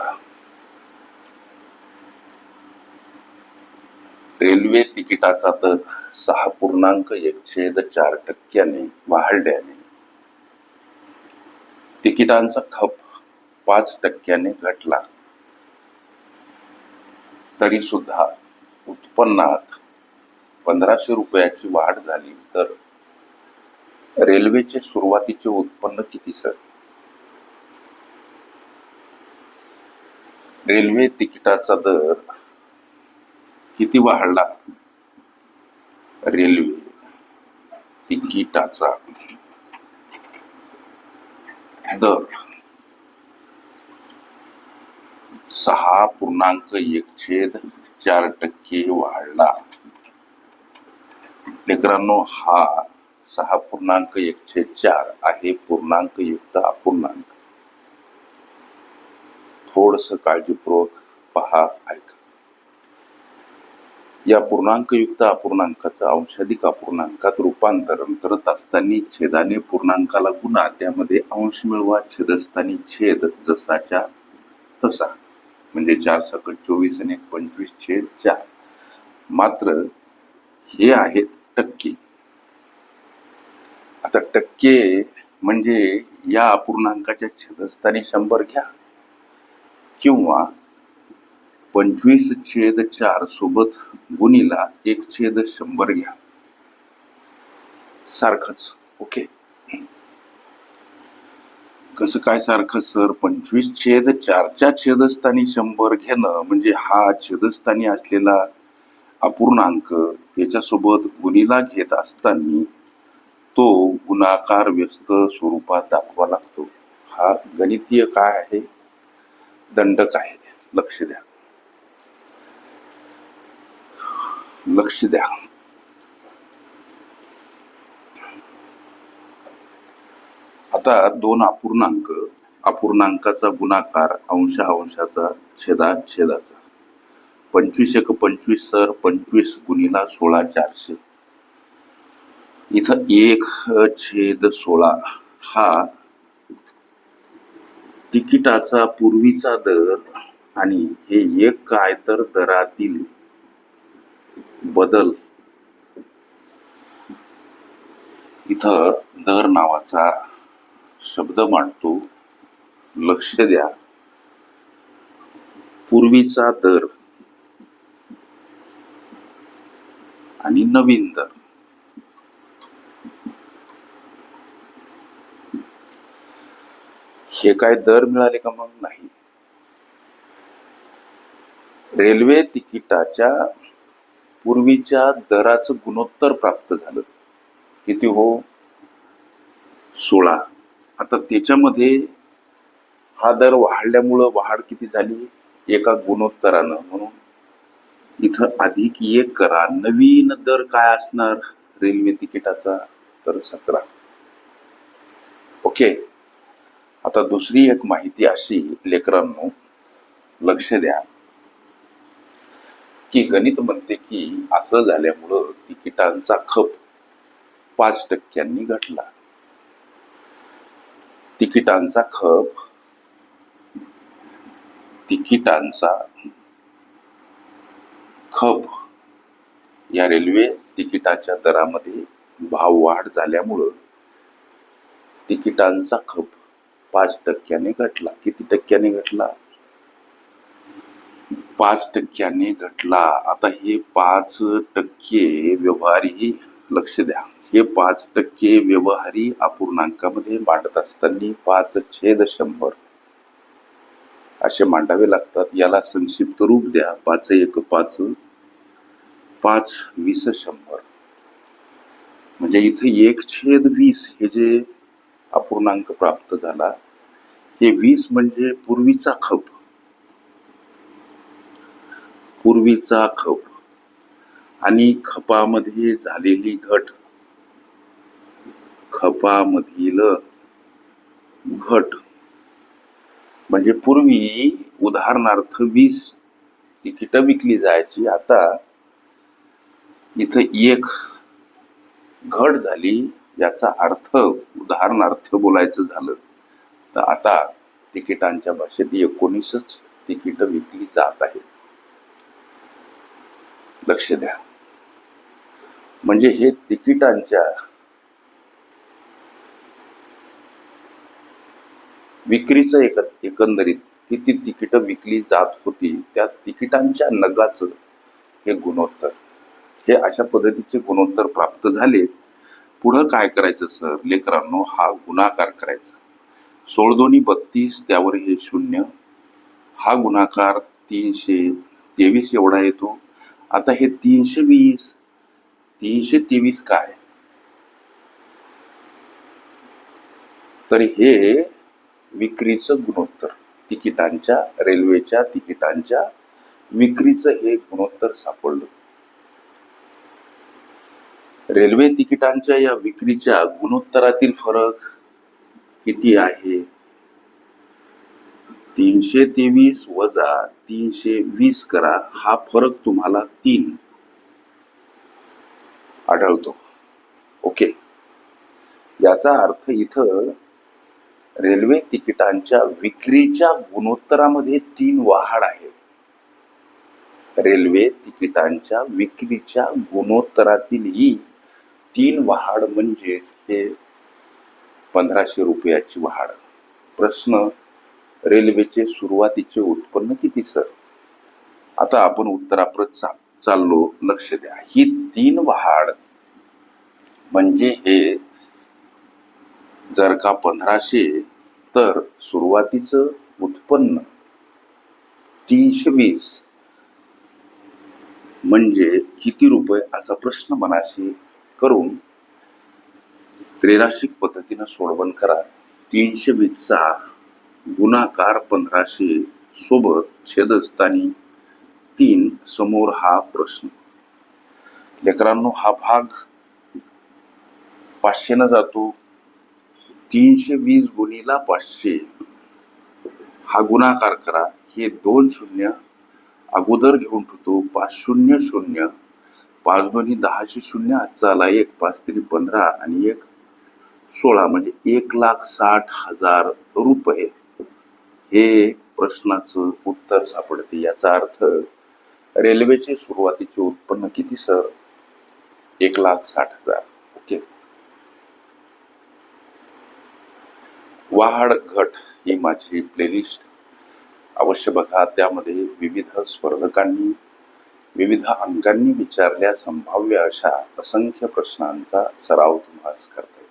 बघा रेल्वे तिकिटाचा दर सहा पूर्णांक एक छेद चार टक्क्याने वाढल्याने तिकिटांचा खप पाच टक्क्याने घटला. तरी सुद्धा उत्पन्नात पंधराशे रुपयाची वाढ झाली. तर रेल्वेचे सुरुवातीचे उत्पन्न किती सर? रेल्वे तिकिटाचा दर किती वाढला? रेल्वे तिकिटाचा दर सहा पूर्णांक एक छेद चार टक्के वाढला. लेकरांनो हा सहा पूर्णांक एक छेद चार आहे पूर्णांक युक्त अपूर्णांक. थोडस काळजीपूर्वक पहा ऐका. या पूर्णांकयुक्त अपूर्णांकाचं अंशाधिक अपूर्णांकात रूपांतरण करत असताना छेदाने पूर्णांकाला गुणा त्यामध्ये अंश मिळवा छेदस्थानी छेद जसाच्या तसा. म्हणजे चार सकट चोवीस आणि पंचवीस छेद चार. मात्र हे आहेत टक्के. आता टक्के म्हणजे या अपूर्णांकाच्या छेदस्थानी शंभर घ्या. किंवा पंचवीस छेद चार सोबत गुणीला एक छेद शंभर घ्या. सारखंच ओके? कसं काय सारखं सर? पंचवीस छेद चारच्या छेदस्थानी शंभर घेणं म्हणजे हा छेदस्थानी असलेला अपूर्णांक याच्यासोबत गुणीला घेत असताना तो गुणाकार व्यस्त स्वरूपात दाखवा लागतो. हा गणितीय काय आहे? दंडक आहे. लक्ष द्या. लक्ष द्या. आता दोन अपूर्णांक अपूर्णांकाचा गुणाकार अंश अंशाचा छेदा छेदाचा पंचवीस एक पंचवीस सर पंचवीस गुणीला सोळा चारशे. इथं एक छेद सोळा हा तिकिटाचा पूर्वीचा दर आणि हे एक काय तर दरातील बदल. तिथं दर नावाचा शब्द मांडतो. लक्ष द्या. पूर्वीचा दर आणि नवीन दर. हे काय दर मिळाले का मग नाही? रेल्वे तिकिटाच्या पूर्वीच्या दराचं गुणोत्तर प्राप्त झालं. किती हो? सोळा. आता त्याच्यामध्ये हा दर वाढल्यामुळं वाढ किती झाली? एका गुणोत्तरानं. म्हणून इथं अधिक एक करा. नवीन दर काय असणार? रेल्वे तिकिटाचा तर सतरा. ओके. आता दुसरी एक माहिती अशी लेकरांनो लक्ष द्या. की गणित म्हणते की असं झाल्यामुळं तिकिटांचा खप पाच टक्क्यांनी घटला. तिकिटांचा खप तिकिटांचा खप या रेल्वे तिकिटाच्या दरामध्ये भाव वाढ झाल्यामुळं तिकिटांचा खप पाच टक्क्याने घटला. किती टक्क्याने घटला? पाच टक्क्याने घटला. आता हे पाच टक्के व्यवहारी लक्ष द्या. हे पाच टक्के व्यवहारी अपूर्णांकामध्ये मांडत असताना पाच छेद शंभर असे मांडावे लागतात. याला संक्षिप्त रूप द्या. पाच एक पाच पाच वीस शंभर. म्हणजे इथे एक छेद वीस हे जे अपूर्णांक प्राप्त झाला हे वीस म्हणजे पूर्वीचा खप. पूर्वीचा खप. आणि खपामध्ये झालेली घट. खपामधील घट. म्हणजे पूर्वी उदाहरणार्थ वीस तिकीट विकली जायची. आता इथं एक घट झाली याचा अर्थ उदाहरणार्थ बोलायचं झालं. तर आता तिकिटांच्या भाषेत एकोणीसच तिकीट विकली जात आहेत. लक्ष द्या. म्हणजे हे तिकिटांच्या विक्रीचं एक एकंदरीत किती तिकीट विकली जात होती त्या तिकिटांच्या नगाचं हे गुणोत्तर. हे अशा पद्धतीचे गुणोत्तर प्राप्त झाले. पुढं काय करायचं सर? लेकरांनो हा गुणाकार करायचा. सोळ दोन्ही बत्तीस त्यावर हे शून्य. हा गुणाकार तीनशे तेवीस एवढा येतो. आता हे तीनशे वीस तीनशे तेवीस काय? तर हे विक्रीचं गुणोत्तर. तिकिटांच्या रेल्वेच्या तिकिटांच्या विक्रीचं हे गुणोत्तर सापडलं. रेल्वे तिकिटांच्या या विक्रीच्या गुणोत्तरातील फरक किती आहे? तीनशे तेवीस वजा तीनशे वीस करा. हा फरक तुम्हाला तीन. आढळतो. ओके. याचा अर्थ इथं रेल्वे तिकिटांच्या विक्रीच्या गुणोत्तरामध्ये तीन वाढ आहे. रेल्वे तिकिटांच्या विक्रीच्या गुणोत्तरातील ही तीन वाढ म्हणजे हे पंधराशे रुपयाची वाढ. प्रश्न रेल्वेचे सुरुवातीचे उत्पन्न किती सर? आता आपण उत्तराप्रत चा चाललो लक्ष द्या. ही तीन वाढ म्हणजे हे जर का पंधराशे तर सुरुवातीचं उत्पन्न तीनशे वीस. म्हणजे किती रुपये असा प्रश्न मनाशी करून त्रेराशिक पद्धतीनं सोडवण करा. तीनशे वीसचा गुणाकार पंधराशे सोबत छेदस्थानी तीन समोर हा प्रश्न. लेकरांनो हा भाग पाचशेनं जातो. तीनशे वीस गुणीला पाचशे हा गुणाकार करा. हे दोन शून्य अगोदर घेऊन ठेवतो. पाच शून्य शून्य. पाच दोन्ही दहाशे शून्य. आजचा आला एक पाच तरी पंधरा आणि एक. सोळा म्हणजे एक लाख साठ हजार रुपये. हे प्रश्नाचं उत्तर सापडते याचा अर्थ रेल्वेचे सुरुवातीचे उत्पन्न किती सर? एक लाख साठ हजार. ओके. वाढ घट ही माझी प्लेलिस्ट अवश्य बघा त्यामध्ये विविध स्पर्धकांनी विविध अंकांनी विचारल्या संभाव्य अशा असंख्य प्रश्नांचा सराव तुम्हाला करता